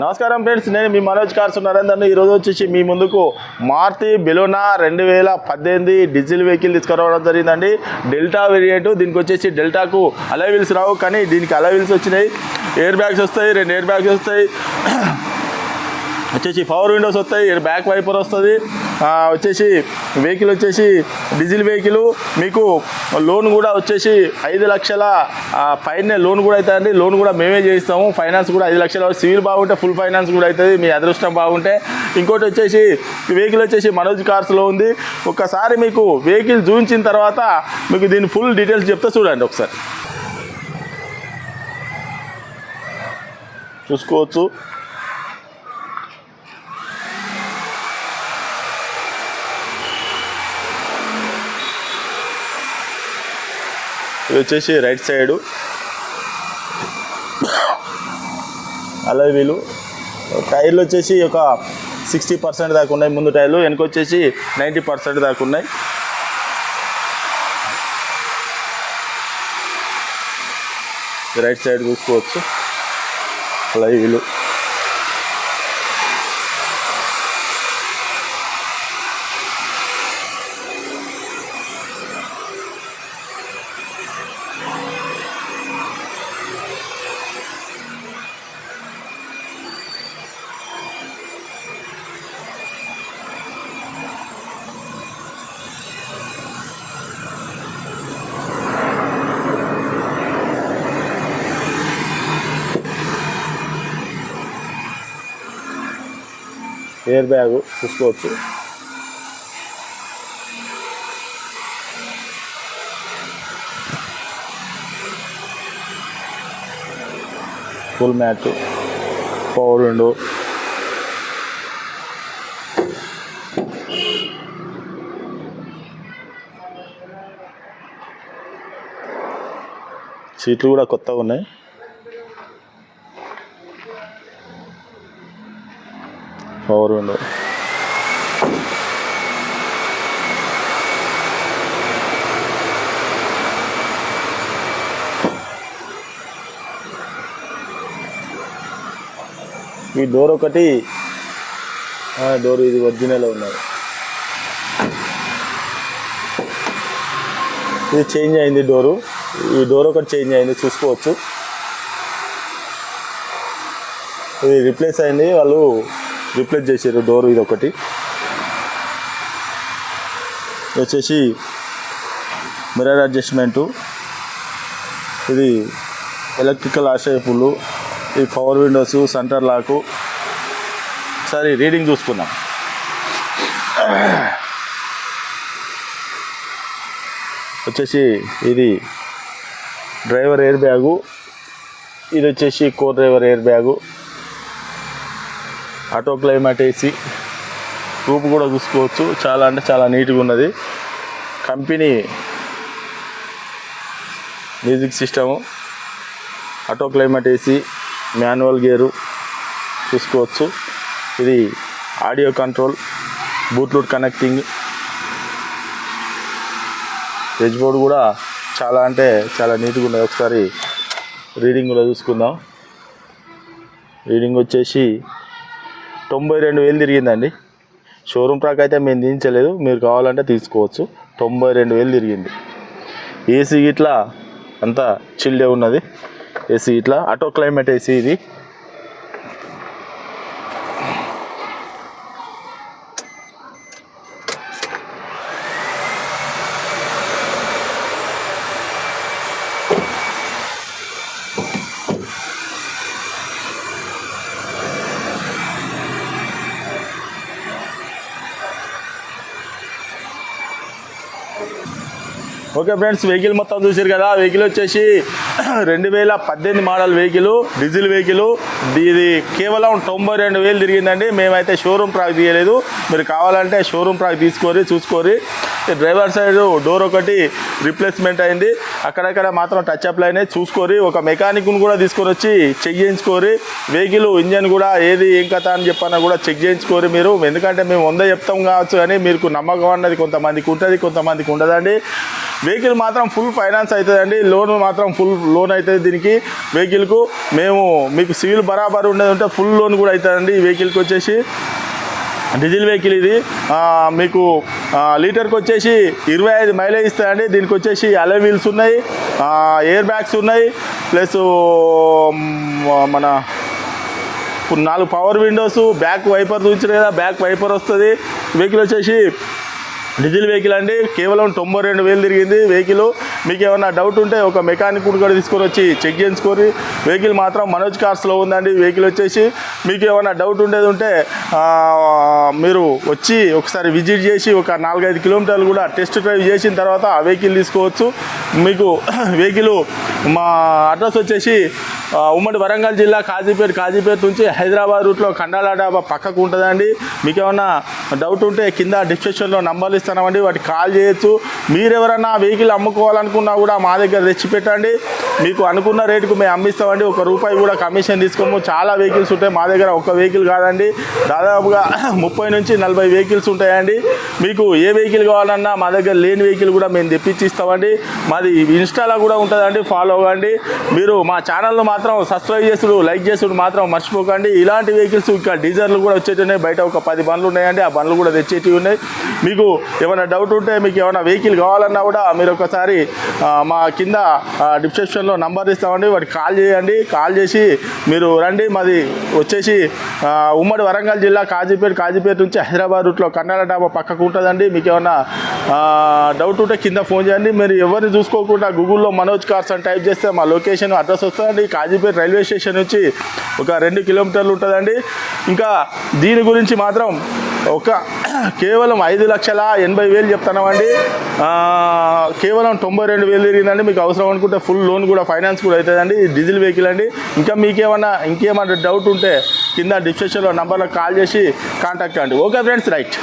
నమస్కారం ఫ్రెండ్స్ నేను మీ మనోజ్ కార్స్ నరేందర్ని ఈరోజు వచ్చేసి మీ ముందుకు మారుతి బెలోనా రెండు వేల పద్దెనిమిది డీజిల్ వెహికల్ తీసుకురావడం జరిగిందండి. డెల్టా వేరియంట్ దీనికి వచ్చేసి డెల్టాకు అలవిల్స్ రావు కానీ దీనికి అలవిల్స్ వచ్చినాయి. ఎయిర్ బ్యాగ్స్ వస్తాయి రెండు ఎయిర్ బ్యాగ్స్ వస్తాయి. వచ్చేసి పవర్ విండోస్ వస్తాయి బ్యాక్ వైపర్ వస్తుంది. వచ్చేసి వెహికల్ వచ్చేసి డీజిల్ వెహికల్ మీకు లోన్ కూడా వచ్చేసి ఐదు లక్షల పైన పైనే లోన్ కూడా అవుతుందండి లోన్ కూడా మేమే చేయిస్తాము. ఫైనాన్స్ కూడా ఐదు లక్షల సివిల్ బాగుంటే ఫుల్ ఫైనాన్స్ కూడా అవుతుంది మీ అదృష్టం బాగుంటే. ఇంకోటి వచ్చేసి వెహికల్ వచ్చేసి మనోజ్ కార్స్లో ఉంది. ఒకసారి మీకు వెహికల్ చూపించిన తర్వాత మీకు దీని ఫుల్ డీటెయిల్స్ చెప్తే చూడండి ఒకసారి. చూసుకోవచ్చు. ఇది వచ్చేసి రైట్ సైడు. అలా వీలు. టైర్లు వచ్చేసి ఒక సిక్స్టీ పర్సెంట్ దాకా ఉన్నాయి ముందు టైర్లు. వెనక వచ్చేసి నైంటీ పర్సెంట్ దాకా ఉన్నాయి. రైట్ సైడ్ చూసుకోవచ్చు. అలా వీలు. ఎయిర్ బ్యాగ్ చూసుకోవచ్చు. Full mat power window. సీట్లు కూడా కొత్తగా ఉన్నాయి. Power window. ఈ డోర్ ఒకటి డోర్ ఇది ఒరిజినల్ ఉన్నది. ఇది చేంజ్ అయింది డోరు. ఈ డోర్ ఒకటి చేంజ్ అయింది చూసుకోవచ్చు. ఇది రిప్లేస్ అయింది వాళ్ళు రిప్లేస్ చేసారు డోర్ ఇది ఒకటి వచ్చేసి మిర్రర్ అడ్జస్ట్మెంటు. ఇది ఎలక్ట్రికల్ ఆశ్రయపులు ఈ పవర్ విండోస్ సెంటర్ లాకు. సరే రీడింగ్ చూసుకున్నాం వచ్చేసి ఇది డ్రైవర్ ఎయిర్ బ్యాగు. ఇది వచ్చేసి co driver air bag. Auto climate AC. రూపు కూడా చూసుకోవచ్చు. చాలా అంటే చాలా నీట్గా ఉన్నది. Company music system. Auto climate AC manual gear చూసుకోవచ్చు. ఇది audio control bluetooth connecting. Edge board కూడా చాలా అంటే చాలా నీట్గా ఉన్నది. ఒకసారి రీడింగ్ కూడా చూసుకుందాం. రీడింగ్ వచ్చేసి తొంభై రెండు వేలు తిరిగిందండి. షోరూమ్ ట్రాక్ అయితే మేము దించలేదు. మీరు కావాలంటే తీసుకోవచ్చు. తొంభై రెండు వేలు తిరిగింది. ఏసీ ఇట్లా అంతా చిల్డే ఉన్నది. ఏసీ ఇట్లా ఆటో క్లైమేట్ ఏసీ ఇది. ఓకే ఫ్రెండ్స్ వెహికల్ మొత్తం చూసారు కదా వెహికల్ వచ్చేసి రెండు వేల పద్దెనిమిది మోడల్ వెహికల్ డీజిల్ వెహికల్. ఇది కేవలం తొంభై రెండు వేలు తిరిగిందండి. మేమైతే షోరూమ్ ట్రాక్ తీయలేదు. మీరు కావాలంటే షోరూమ్ ట్రాక్ తీసుకోరి చూసుకోరి. డ్రైవర్ సైడ్ డోర్ ఒకటి రిప్లేస్మెంట్ అయింది. అక్కడక్కడ మాత్రం టచ్ అప్లు అయినాయి చూసుకోరి. ఒక మెకానిక్ను కూడా తీసుకొని వచ్చి చెక్ చేయించుకోరి. వెహికల్ ఇంజన్ కూడా ఏది ఏం కథ అని చెప్పన్నా కూడా చెక్ చేయించుకోరి మీరు. ఎందుకంటే మేము వంద చెప్తాం కావచ్చు కానీ మీకు నమ్మకం అన్నది కొంతమందికి ఉంటుంది కొంతమందికి ఉండదండి. వెహికల్ మాత్రం ఫుల్ ఫైనాన్స్ అవుతుందండి. లోన్ మాత్రం ఫుల్ లోన్ అవుతుంది దీనికి. వెహికల్కు మేము మీకు సివిల్ బరాబర్ ఉండేది ఉంటే ఫుల్ లోన్ కూడా అవుతుందండి ఈ వెహికల్కి వచ్చేసి. డీజిల్ వెహికల్ ఇది. మీకు లీటర్కి వచ్చేసి ఇరవై ఐదు మైలేజ్ ఇస్తాయండి దీనికి వచ్చేసి అలే వీల్స్ ఉన్నాయి. ఎయిర్ బ్యాగ్స్ ఉన్నాయి. ప్లస్ మన నాలుగు పవర్ విండోస్ బ్యాక్ వైపర్ చూపించారు కదా బ్యాక్ వైపర్ వస్తుంది. వెహికల్ వచ్చేసి డీజిల్ వెహికల్ అండి. కేవలం తొంభై రెండు వేలు తిరిగింది వెహికల్. మీకు ఏమైనా డౌట్ ఉంటే ఒక మెకానిక్ కూడా తీసుకొని వచ్చి చెక్ చేయించుకొని వెహికల్ మాత్రం మనోజ్ కార్స్లో ఉందండి. వెహికల్ వచ్చేసి మీకు ఏమైనా డౌట్ ఉండేది ఉంటే మీరు వచ్చి ఒకసారి విజిట్ చేసి ఒక నాలుగైదు కిలోమీటర్లు కూడా టెస్ట్ డ్రైవ్ చేసిన తర్వాత ఆ వెహికల్ తీసుకోవచ్చు. మీకు వెహికల్ మా అడ్రస్ వచ్చేసి ఉమ్మడి వరంగల్ జిల్లా కాజీపేట కాజీపేట నుంచి హైదరాబాద్ రూట్లో కండాల డాబా పక్కకు ఉంటుందండి. మీకు ఏమన్నా డౌట్ ఉంటే కింద డిస్క్రిప్షన్లో నంబర్లు ఇస్తామండి వాటికి కాల్ చేయొచ్చు. మీరెవరన్నా వెహికల్ అమ్ముకోవాలనుకున్నా కూడా మా దగ్గర తెచ్చి పెట్టండి. మీకు అనుకున్న రేటుకు మేము అమ్మిస్తామండి. ఒక రూపాయి కూడా కమిషన్ తీసుకోము. చాలా వెహికల్స్ ఉంటాయి. మా దగ్గర ఒక వెహికల్ కాదండి. దాదాపుగా ముప్పై నుంచి నలభై వెహికల్స్ ఉంటాయండి. మీకు ఏ వెహికల్ కావాలన్నా మా దగ్గర లేని వెహికల్ కూడా మేము తెప్పించి ఇస్తామండి. మాది ఇన్స్టాలో కూడా ఉంటుందండి. ఫాలో అవ్వండి. మీరు మా ఛానల్ను మాత్రం సబ్స్క్రైబ్ చేసుడు లైక్ చేసుడు మాత్రం మర్చిపోకండి. ఇలాంటి వెహికల్స్ ఇంకా డీజర్లు కూడా వచ్చేటివి బయట ఒక పది బండ్లు ఉన్నాయండి. ఆ బండ్లు కూడా తెచ్చేటివి ఉన్నాయి. మీకు ఏమైనా డౌట్ ఉంటే మీకు ఏమైనా వెహికల్ కావాలన్నా కూడా మీరు ఒకసారి మా కింద డిస్క్రిప్షన్లో నంబర్ ఇస్తామండి. వాటికి కాల్ చేయండి. కాల్ చేసి మీరు రండి. మాది వచ్చేసి ఉమ్మడి వరంగల్ జిల్లా కాజీపేట కాజీపేట నుంచి హైదరాబాద్ రూట్లో కన్నడ డాబా పక్కకు ఉంటుందండి. మీకు ఏమైనా డౌట్ ఉంటే కింద ఫోన్ చేయండి. మీరు ఎవరిని చూసుకోకుండా గూగుల్లో మనోజ్ కార్స్ అని టైప్ చేస్తే మా లొకేషన్ అడ్రస్ వస్తుందండి. హాజీపేట రైల్వే స్టేషన్ నుంచి ఒక రెండు కిలోమీటర్లు ఉంటుందండి. ఇంకా దీని గురించి మాత్రం ఒక కేవలం ఐదు లక్షల ఎనభై వేలు చెప్తున్నామండి. కేవలం తొంభై రెండు వేలు తిరిగిందండి. మీకు అవసరం అనుకుంటే ఫుల్ లోన్ కూడా ఫైనాన్స్ కూడా అవుతుందండి. డీజిల్ వెహికల్ అండి. ఇంకా మీకేమన్నా ఇంకేమన్నా డౌట్ ఉంటే కింద డిస్క్రిప్షన్లో నంబర్లో కాల్ చేసి కాంటాక్ట్ అండి ఓకే ఫ్రెండ్స్ రైట్.